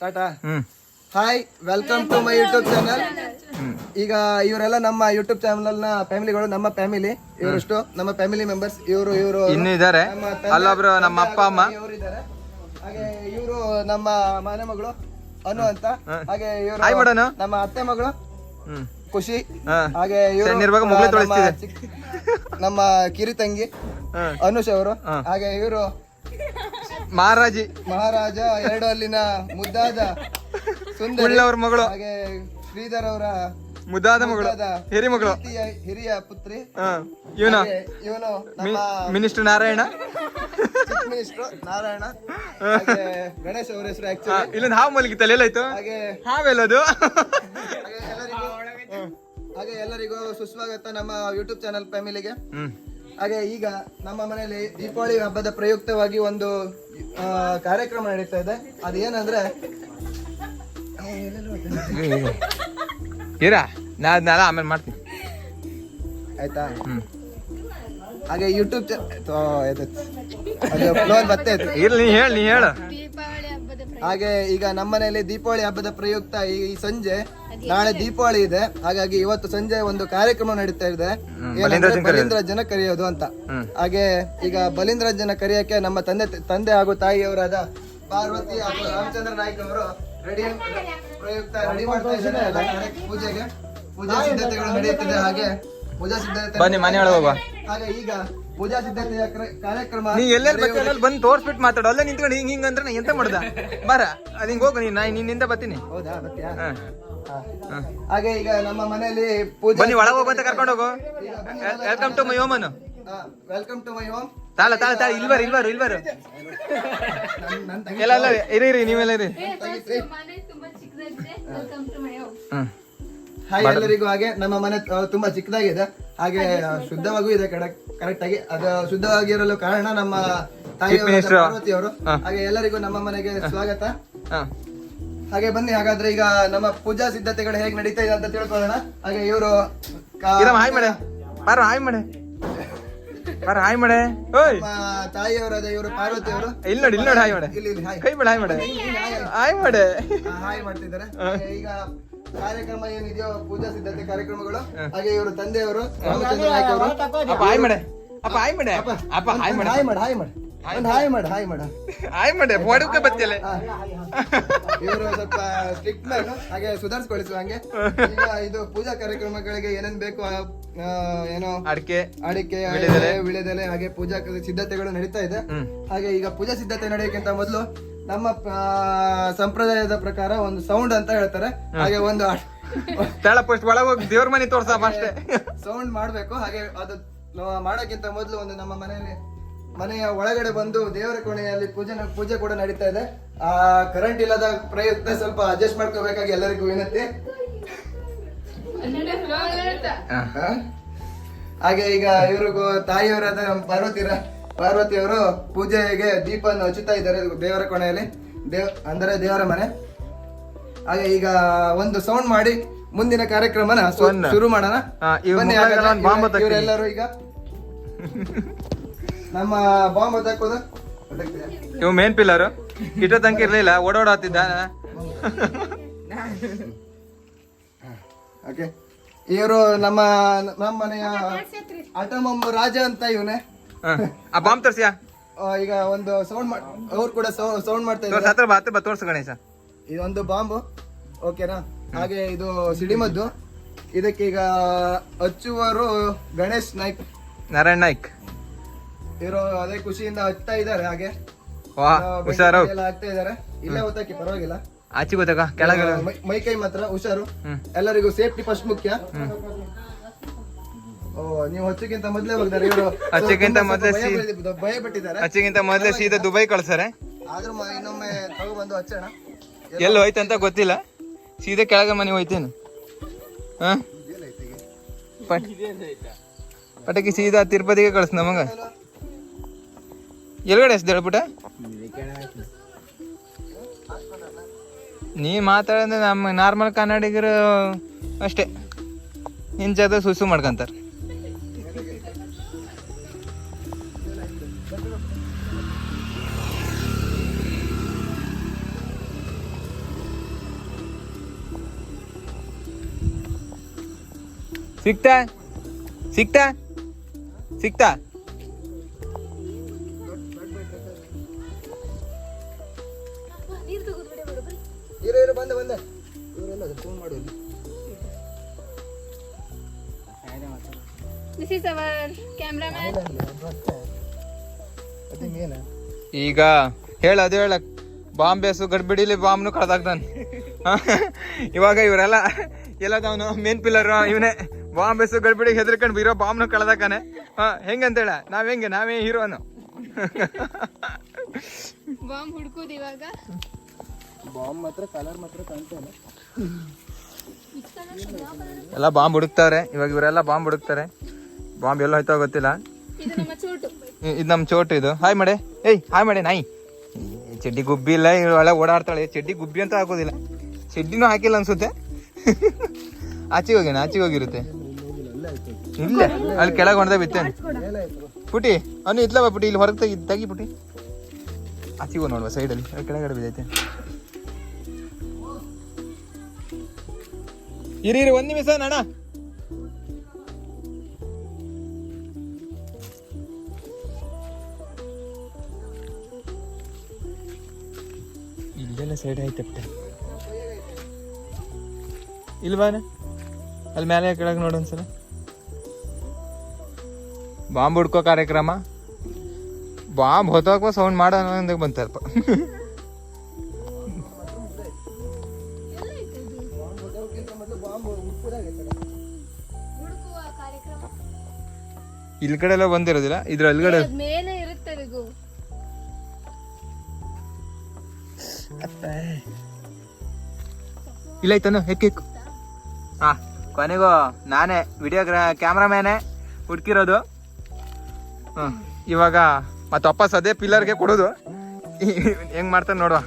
Ta ta? Hi welcome to my YouTube channel ಈಗ ಇವರೆಲ್ಲ ನಮ್ಮ ಯೂಟ್ಯೂಬ್ ಚಾನಲ್ನ ಫ್ಯಾಮಿಲಿಗಳು ನಮ್ಮ ಫ್ಯಾಮಿಲಿ ಇವರಷ್ಟು ನಮ್ಮ ಫ್ಯಾಮಿಲಿ ಮೆಂಬರ್ಸ್ ಇವರು ಇವರು ಇನ್ನು ಇದಾರೆ ಅಲ್ಲೊಬ್ರು ನಮ್ಮ ಅಪ್ಪ ಅಮ್ಮ. ಇದ್ದಾರೆ. ಹಾಗೆ ಇವರು ನಮ್ಮ ಮನೆ ಮಗಳು ಅನು ಅಂತ. ಹಾಗೆ ಇವರು ನಮ್ಮ ಅತ್ತೆ ಮಗಳು ಖುಷಿ. ಹಾಗೆ ಇವರು ನಮ್ಮ ಕಿರಿ ತಂಗಿ. ಅನುಷ್ ಅವರು. ಹಾಗೆ ಇವರು ಮಹಾರಾಜಿ. ಮಹಾರಾಜ ಎರಡು ಅಲ್ಲಿನ ಮುದ್ದಾದ ಸುಂದರ ಮಗಳು. ಹಾಗೆ ಶ್ರೀಧರ್ ಅವರ ಮುದ್ದಾದ ಮಗಳು. ಹಿರಿ ಮಗಳು. ಹಿರಿಯ ಪುತ್ರಿ. ಇವನು? ಇವನ ಮಿನಿಸ್ಟರ್ ನಾರಾಯಣ. ನಾರಾಯಣ. ಗಣೇಶ್ ಅವರ ಹೆಸರು ಆಕ್ಚುಲಿ ಇಲ್ಲೊಂದು ಹಾವು ಮಲಗಿತ್ತಲ್ಲ ಎಲ್ಲಾಯ್ತು ಹಾಗೆ ಹಾವೆಲ್ಲದು ಹಾಗೆ ಎಲ್ಲರಿಗೂ ಹಾಗೆ ಎಲ್ಲರಿಗೂ ಸುಸ್ವಾಗತ ನಮ್ಮ ಯೂಟ್ಯೂಬ್ ಚಾನಲ್ ಫ್ಯಾಮಿಲಿಗೆ ಹಾಗೆ ಈಗ ನಮ್ಮ ಮನೆಯಲ್ಲಿ ದೀಪಾವಳಿ ಹಬ್ಬದ ಪ್ರಯುಕ್ತವಾಗಿ ಒಂದು ಆ, ಕಾರ್ಯಕ್ರಮ ನಡೀತಾ ಇದೆ. ಅದೇನಂದ್ರೆ ಇರ ನಾ ಅದನ್ನೆಲ್ಲ ಆಮೇಲೆ ಮಾಡ್ತೀನಿ. ಆಯ್ತಾ? ಹ್ಮ್. ಹಾಗೆ ಯೂಟ್ಯೂಬ್ ಚಾನಲ್ ಬತ್ತೆ ಬರ್ತಾ ಇತ್ತು ಇರ್ಲಿ ನೀ ಹೇಳಿ ನೀ ಹೇಳು. ದೀಪಾವಳಿ ಹಬ್ಬದ ಪ್ರ- ಹಾಗೆ ಈಗ ನಮ್ಮನೆಯಲ್ಲಿ ದೀಪಾವಳಿ ಹಬ್ಬದ ಪ್ರಯುಕ್ತ ಈ ಈ ಸಂಜೆ ನಾಳೆ ದೀಪಾವಳಿ ಇದೆ. ಹಾಗಾಗಿ ಇವತ್ತು ಸಂಜೆ ಒಂದು ಕಾರ್ಯಕ್ರಮ ನಡೀತಾ ಇದೆ. ಏನಂದ್ರೆ ಬಲೀಂದ್ರ ಜನ ಕರೆಯೋದು. ಅಂತ. ಹಾಗೆ ಈಗ ಬಲೀಂದ್ರ ಜನ ಕರೆಯಕ್ಕೆ ನಮ್ಮ ತಂದೆ ತಂದೆ ಹಾಗೂ ತಾಯಿಯವರಾದ ಪಾರ್ವತಿ ಹಾಗೂ ರಾಮಚಂದ್ರ ನಾಯ್ಕ ಅವರು ರೆಡಿ ಪ್ರಯುಕ್ತ ರೆಡಿ ಮಾಡ್ತಾ ಇದ್ದಾರೆ. ಪೂಜೆಗೆ ಪೂಜಾ ಸಿದ್ಧತೆಗಳು ನಡೆಯುತ್ತಿದೆ. ಹಾಗೆ ಪೂಜಾ ಸಿದ್ಧತೆ ಬನ್ನಿ ಮನೆ ಒಳಗೆ ಹೋಗುವ. ಹಾಗೆ ಈಗ ಪೂಜಾ ಸಿದ್ಧತೆಯ ಕಾರ್ಯಕ್ರಮ ನೀ ಎಲ್ಲೆಲ್ಲಿ ಬರ್ತೀಯ ಅಲ್ಲಿ ಬಂದು ತೋರ್ಸ್ಬಿಟ್ಟು ಮಾತಾಡು. ಅಲ್ಲೇ ನಿಂತ್ಕೊಂಡು ಹಿಂಗ ಹಿಂಗ ಅಂದ್ರೆ ನಾ ಎಂತ ಮಾಡುದ? ಬಾರ ಅದು ಹಿಂಗೆ ಹೋಗು ನೀನ್ ನಾ ನಿನ್ನಿಂದ ಬರ್ತೀನಿ ಹೌದಾ ಬರ್ತೀಯಾ. ಹಾಗೆ ಈಗ ನಮ್ಮ ಮನೆಯಲ್ಲಿ ಪೂಜೆ ಬನ್ನಿ ಒಳಗೆ ಅಂತ ಕರ್ಕೊಂಡು ಹೋಗು. ವೆಲ್ಕಮ್ ಟು ಮೈ ಹೋಮ್ ಅನ್ನು. ವೆಲ್ಕಮ್ ಟು ಮೈ ಹೋಮ್ ತಾಳ ತಾಳ ತಾಳ ಇಲ್ಬಾರು ಇಲ್ಬಾರು ಇಲ್ಬಾರು ಎಲ್ಲ ಎಲ್ಲ ಇರಿ ಇರಿ ನೀವೆಲ್ಲ ಇರಿ. ಮನೆ ತುಂಬಾ ಚಿಕ್ಕದಾಗಿದೆ. Welcome to my home. Hi ಎಲ್ಲರಿಗೂ ಹಾಗೆ ನಮ್ಮ ಮನೆ ತುಂಬಾ ಚಿಕ್ಕದಾಗಿದೆ. ಹಾಗೆ ಶುದ್ಧವಾಗೂ ಇದೆ ಕರೆಕ್ಟ್ ಆಗಿ. ಅದು ಶುದ್ಧವಾಗಿರಲು ಕಾರಣ ನಮ್ಮ ತಾಯಿ ಅವರು ಹಾಗೆ ಎಲ್ಲರಿಗೂ ನಮ್ಮ ಮನೆಗೆ ಸ್ವಾಗತ. ಹಾ. ಹಾಗೆ ಬನ್ನಿ ಹಾಗಾದ್ರೆ ಈಗ ನಮ್ಮ ಪೂಜಾ ಸಿದ್ಧತೆಗಳು ಹೇಗೆ ನಡೀತಾ ಇದೆ ಅಂತ ತಿಳ್ಕೊಳ್ಳೋಣ ಹಾಗೆ ಇವರು ಹಾಯ್ ಮಾಡೆ ಬಾರ ಹಾಯ್ ಮಾಡೆ ಬಾರ ಹಾಯ್ ಮಾಡೆ ಓಯ್ ತಾಯಿಯವರಾದ ಇವರು ಪಾರ್ವತಿ ಅವರು ಇಲ್ಲ ನೋಡಿ ಇಲ್ಲಿ ನೋಡಿ ಹಾಯ್ ಮಾಡೆ ಇಲ್ಲಿ ಇಲ್ಲಿ ಹಾಯ್ ಕೈ ಮಾಡ ಹಾಯ್ ಮಾಡೆ ಹಾಯ್ ಮಾಡೆ ಹಾಯ್ ಮಾಡ್ತಿದ್ದಾರೆ ಈಗ ಕಾರ್ಯಕ್ರಮ ಏನಿದೆಯೋ ಪೂಜಾ ಸಿದ್ಧತೆ ಕಾರ್ಯಕ್ರಮಗಳು ಹಾಗೆ ಇವರು ತಂದೆಯವರು ರಾಮಚಂದ್ರ ನಾಯ್ಕ ಅವರು ಅಪ್ಪ ಹಾಯ್ ಮಾಡೆ ಅಪ್ಪ ಹಾಯ್ ಮಾಡೆ ಅಪ್ಪ ಹಾಯ್ ಮಾಡೆ ಹಾಯ್ ಮಾಡ ಹಾಯ್ ಮಾಡ ಹಾಯ್ ಮಾಡ ಹಾಯ್ ಮಾಡ ಹಾಯ್ ಮಾಡೆ ಹೊಡಕ್ಕೆ ಬತ್ತಿಯಲ್ಲ ಇವರು ಸ್ವಲ್ಪ ಸ್ಟ್ರಿಕ್ಟ್ ಮ್ಯಾನ್ ಹಾಗೆ ಸುಧಾರಿಸ್ಕೊಳಿಸುವ ಹಂಗೆ. ಈಗ ಇದು ಪೂಜಾ ಕಾರ್ಯಕ್ರಮಗಳಿಗೆ ಏನೇನ್ ಬೇಕು ಏನೋ ಅಡಿಕೆ ಅಡಿಕೆ ವಿಳೆದೆಲೆ. ಹಾಗೆ ಪೂಜಾ ಸಿದ್ಧತೆಗಳು ನಡೀತಾ ಇದೆ. ಹಾಗೆ ಈಗ ಪೂಜಾ ಸಿದ್ಧತೆ ನಡೆಯಕ್ಕಿಂತ ಮೊದಲು ನಮ್ಮ ಸಂಪ್ರದಾಯದ ಪ್ರಕಾರ ಒಂದು ಸೌಂಡ್ ಅಂತ ಹೇಳ್ತಾರೆ. ಹಾಗೆ ಒಂದು ತೆಳ ಪೋಸ್ಟ್ ದೇವ್ರ ಮನೆ ತೋರ್ಸಪ್ಪ ಅಷ್ಟೇ. ಸೌಂಡ್ ಮಾಡ್ಬೇಕು. ಹಾಗೆ ಅದು ಮಾಡೋಕ್ಕಿಂತ ಮೊದಲು ಒಂದು ನಮ್ಮ ಮನೆಯಲ್ಲಿ ಮನೆಯ ಒಳಗಡೆ ಬಂದು ದೇವರ ಕೋಣೆಯಲ್ಲಿ ಪೂಜೆ ಪೂಜೆ ಕೂಡ ನಡೀತಾ ಇದೆ. ಆ ಕರೆಂಟ್ ಇಲ್ಲದ ಪ್ರಯತ್ನ ಸ್ವಲ್ಪ ಅಡ್ಜಸ್ಟ್ ಮಾಡ್ಕೋಬೇಕಾಗಿ ಎಲ್ಲರಿಗೂ ವಿನಂತಿ? ಹಾಗೆ ಈಗ ಇವ್ರಿಗೂ ತಾಯಿಯವರಾದ ಪಾರ್ವತಿರ ಪಾರ್ವತಿಯವರು ಪಾರ್ವತಿ ಅವರು ಪೂಜೆಗೆ ದೀಪವನ್ನು ಹಚ್ಚುತ್ತಾ ಇದ್ದಾರೆ ದೇವರ ಕೋಣೆಯಲ್ಲಿ. ದೇವ್ ಅಂದರೆ ದೇವರ ಮನೆ. ಹಾಗೆ ಈಗ ಒಂದು ಸೌಂಡ್ ಮಾಡಿ ಮುಂದಿನ ಕಾರ್ಯಕ್ರಮನ ಶುರು ಮಾಡೋಣ. ಇವರೆಲ್ಲರೂ ಈಗ. ನಮ್ಮ ಬಾಂಬ್ ಹೊತ್ತಾಕೋದು? ಇವ್ ಮೇನ್ ಪಿಲ್ಲರ್ ಇಟ್ಟ ತನಕ ಇರ್ಲಿಲ್ಲ ಓಡಾಡತ್ತಿದ್ದ ಓಕೆ ಇವರು ನಮ್ಮ ನಮ್ಮ ಮನೆಯ ಆಟಮಮ್ಮ ರಾಜ ಅಂತ ಇವನೇ. ಆ ಬಾಂಬ್ ತರ್ಸಿಯಾ? ಈಗ ಒಂದು ಸೌಂಡ್ ಅವ್ರು ಕೂಡ ಸೌಂಡ್ ಮಾಡ್ತಾ ಇದ್ದಾರೆ ಹತ್ರ ಬಾ ಹತ್ರ ಬಾ ತೋರ್ಸು ಗಣೇಶ. ಇದೊಂದು ಬಾಂಬು ಓಕೆನಾ ಹಾಗೆ ಇದು ಸಿಡಿಮದ್ದು. ಇದಕ್ಕೀಗ ಹಚ್ಚುವರು ಗಣೇಶ್ ನಾಯ್ಕ್. ನಾರಾಯಣ್ ನಾಯ್ಕ್. ಇವರು ಅದೇ ಖುಷಿಯಿಂದ ಹಚ್ತಾ ಇದ್ದಾರೆ ಹಾಗೆ. ವಾ ಹುಷಾರು. ಎಲ್ಲ ಇದ್ದಾರೆ. ಇಲ್ಲೇ ಹೊತ್ತಕ್ಕೆ ಪರವಾಗಿಲ್ಲ. ಆಚೆ ಗೊತ್ತಾಗ ಕೆಳಗೆ ಮೈ- ಮೈ ಕೈ ಮಾತ್ರ ಹುಷಾರು. ಎಲ್ಲರಿಗೂ ಸೇಫ್ಟಿ ಫಸ್ಟ್ ಮುಖ್ಯ. ಓ ನೀವು ಹಚ್ಚಕ್ಕಿಂತ ಮೊದಲೇ ಹೋಗಿದ್ದಾರೆ ಇವರು ಹಚ್ಚಕ್ಕಿಂತ ಮೊದ್ಲೇ ಸೀ- ಭಯ ಪಟ್ಟಿದ್ದಾರೆ ಹಚ್ಚಿಗಿಂತ ಮೊದ್ಲೇ ಸೀದಾ ದುಬೈ ಕಳ್ಸಾರೆ ಆದ್ರೂ ಮ- ಇನ್ನೊಮ್ಮೆ ತಗೊಬಂದು ಹಚ್ಚೋಣ. ಎಲ್ಲಿ ಹೋಯ್ತಂತ ಗೊತ್ತಿಲ್ಲ. ಸೀದಾ ಕೆಳಗೆ ಮನೆ ಹೋಯ್ತೇನು. ಹಾ? ಪಟ್ ಪಟಕಿ ಸೀದಾ ತಿರುಪತಿಗೆ ಕಳ್ಸ ನಮಗ. ಎಲ್ಗಡೆ ಎಸ್ದು ನೀ ಮಾತಾಡೋದು ನಮ್ಮ ನಾರ್ಮಲ್ ಕನ್ನಡಿಗರು ಅಷ್ಟೇ. ನಿನ್ನ ಜಾಗ ಸುಸು ಮಾಡ್ಕೊಂತಾರೆ. ಸಿಕ್ತಾ? ಸಿಕ್ತಾ? ಸಿಕ್ತಾ? ದಿಸ್ ಇಸ್ ಅವರ್ ಈಗ ಹೇಳ ಅದು ಹೇಳ. ಬಾಂಬೆಸು ಗಡ್ಬಿಡಿಲಿ ಬಾಂಬ್ನು ಕಳ್ದಾಗ್ತಾನೆ ಇವಾಗ ಇವರೆಲ್ಲ ಎಲ್ಲದವನು ಮೇನ್ ಪಿಲ್ಲರ್ ಇವನೇ ಬಾಂಬೆಸು ಗಡ್ಬಿಡಿಗೆ ಹೆದರ್ಕೊಂಡು ಇರೋ ಬಾಂಬ್ನು ಕಳ್ದಾಕಾನೆ ಹಾ ಹೆಂಗಂತೇಳ ನಾವ್ ಹೆಂಗೆ? ನಾವೇ ಹೀರೋನು ಬಾಂಬ್ ಹುಡ್ಕೋದು ಇವಾಗ. ಬಾಂಬ್ ಮಾತ್ರ ಕಲರ್ ಮಾತ್ರ ಕಾಣ್ತಾನೆ ಎಲ್ಲ ಬಾಂಬ್ ಹುಡುಕ್ತಾರೆ ಇವಾಗ ಇವರೆಲ್ಲ ಬಾಂಬ್ ಹುಡುಕ್ತಾರೆ. ಬಾಂಬ್ ಎಲ್ಲ ಹೋಯ್ತಾ ಗೊತ್ತಿಲ್ಲ. ಇದು ನಮ್ಮ ಚೋಟು. ಇದು ನಮ್ಮ ಚೋಟು ಇದು. ಹಾಯ್ ಮಾಡೆ. ಏಯ್ ಹಾಯ್ ಮಾಡೆ ನಾಯಿ. ಚಡ್ಡಿ ಗುಬ್ಬಿ ಇಲ್ಲ ಒಳ್ಳೆ ಓಡಾಡ್ತಾಳೆ. ಚಡ್ಡಿ ಗುಬ್ಬಿ ಅಂತ ಹಾಕೋದಿಲ್ಲ. ಚಡ್ಡಿನೂ ಹಾಕಿಲ್ಲ ಅನ್ಸುತ್ತೆ. ಆಚೆಗೆ ಹೋಗಿನ ಆಚೆಗೆ ಹೋಗಿರುತ್ತೆ. ಇಲ್ಲ ಅಲ್ಲಿ ಕೆಳಗೆ ಹೊಡೆದ ಬಿತ್ತೇನೆ ಪುಟಿ ಅವನು ಇದ್ಲವ ಪುಟಿ ಇಲ್ಲಿ ಹೊರಗೆ ತೆಗಿ ತೆಗಿ ಪುಟಿ. ಆಚೆಗೆ ಹೋಗಿ ನೋಡುವ ಸೈಡಲ್ಲಿ ಅಲ್ಲಿ ಕೆಳಗಡೆ ಬಿದ್ದೈತೆ. ಇರಿ ಇರಿ ಒಂದು ನಿಮಿಷ ನಣ ಇಲ್ಲೆಲ್ಲ ಸೈಡ್ ಆಯ್ತಪ್ಪ. ಇಲ್ವಾನ ಅಲ್ಲಿ ಮೇಲೆ ಕೆಳಗೆ ನೋಡು ಒಂದ್ಸಲ. ಬಾಂಬ್ ಹುಡ್ಕೋ ಕಾರ್ಯಕ್ರಮ. ಬಾಂಬ್ ಹೊತ್ತೋಕ ಸೌಂಡ್ ಮಾಡೋ ಅನ್ನೋದಾಗ ಬಂತಲ್ಪ. ಇಲ್ಲಿ ಕಡೆ ಎಲ್ಲ ಬಂದಿರೋದಿಲ್ಲ? ಇದ್ರ ಅಲ್ಗಡೆ ಅದ್ ಮೇಲೆ ಇಲ್ಲ ಐತನು ಹೆಕ್ಕಿಕ್ಕು ಹಾ ಕೊನೆಗೂ ನಾನೇ ವಿಡಿಯೋ ಕ್ಯಾಮ್ರಾಮ್ಯಾನೇ ಹುಡ್ಕಿರೋದು. ಹ್ಮ್, ಇವಾಗ ಮತ್ತೆ ವಾಪಸ್ ಅದೇ ಪಿಲ್ಲರ್ಗೆ ಕೊಡೋದು. ಹೆಂಗ್ ಮಾಡ್ತಾನೆ ನೋಡುವ.